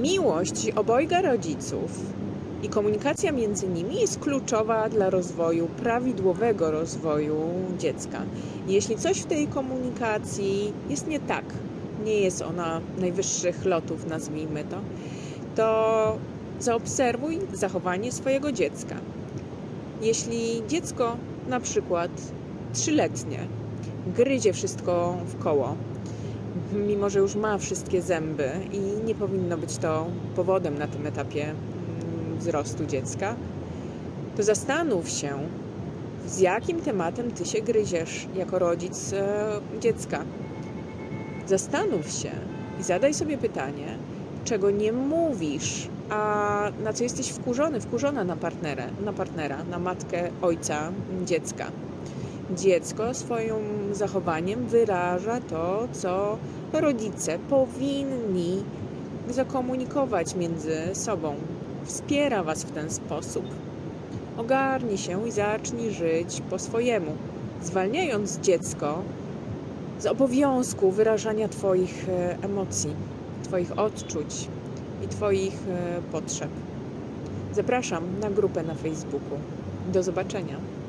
Miłość obojga rodziców i komunikacja między nimi jest kluczowa dla rozwoju, prawidłowego rozwoju dziecka. Jeśli coś w tej komunikacji jest nie tak, nie jest ona najwyższych lotów, nazwijmy to, to zaobserwuj zachowanie swojego dziecka. Jeśli dziecko na przykład trzyletnie gryzie wszystko w koło, mimo że już ma wszystkie zęby i nie powinno być to powodem na tym etapie mm, wzrostu dziecka, to zastanów się, z jakim tematem ty się gryziesz jako rodzic e, dziecka. Zastanów się i zadaj sobie pytanie, czego nie mówisz, a na co jesteś wkurzony, wkurzona na partnera, na partnera, na matkę, ojca, dziecka. Dziecko swoim zachowaniem wyraża to, co rodzice powinni zakomunikować między sobą. Wspiera Was w ten sposób. Ogarnij się i zacznij żyć po swojemu, zwalniając dziecko z obowiązku wyrażania Twoich e, emocji, Twoich odczuć i Twoich e, potrzeb. Zapraszam na grupę na Facebooku. Do zobaczenia.